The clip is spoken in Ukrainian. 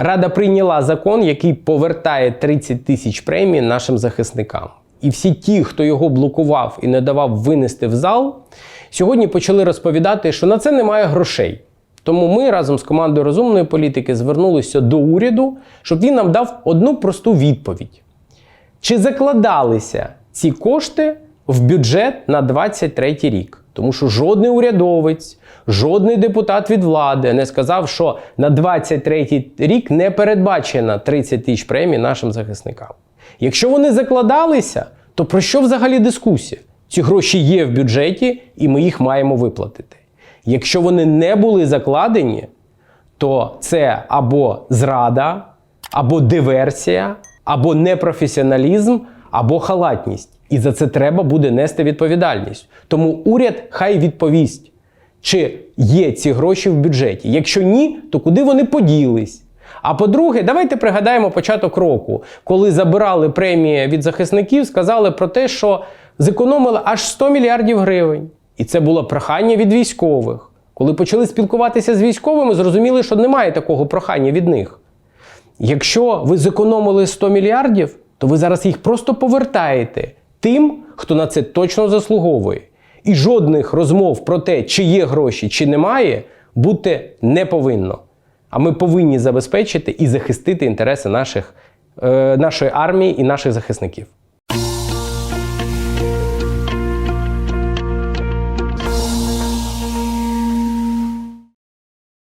Рада прийняла закон, який повертає 30 тисяч премій нашим захисникам. І всі ті, хто його блокував і не давав винести в зал, сьогодні почали розповідати, що на це немає грошей. Тому ми разом з командою розумної політики звернулися до уряду, щоб він нам дав одну просту відповідь. Чи закладалися ці кошти в бюджет на 23 рік? Тому що жодний урядовець, жодний депутат від влади не сказав, що на 23 рік не передбачено 30 тисяч премій нашим захисникам. Якщо вони закладалися, то про що взагалі дискусія? Ці гроші є в бюджеті, і ми їх маємо виплатити. Якщо вони не були закладені, то це або зрада, або диверсія, або непрофесіоналізм, або халатність. І за це треба буде нести відповідальність. Тому уряд хай відповість, чи є ці гроші в бюджеті. Якщо ні, то куди вони поділись? А по-друге, давайте пригадаємо початок року, коли забирали премії від захисників, сказали про те, що зекономили аж 100 мільярдів гривень. І це було прохання від військових. Коли почали спілкуватися з військовими, зрозуміли, що немає такого прохання від них. Якщо ви зекономили 100 мільярдів, то ви зараз їх просто повертаєте тим, хто на це точно заслуговує. І жодних розмов про те, чи є гроші, чи немає, бути не повинно. А ми повинні забезпечити і захистити інтереси наших, е, нашої армії і наших захисників.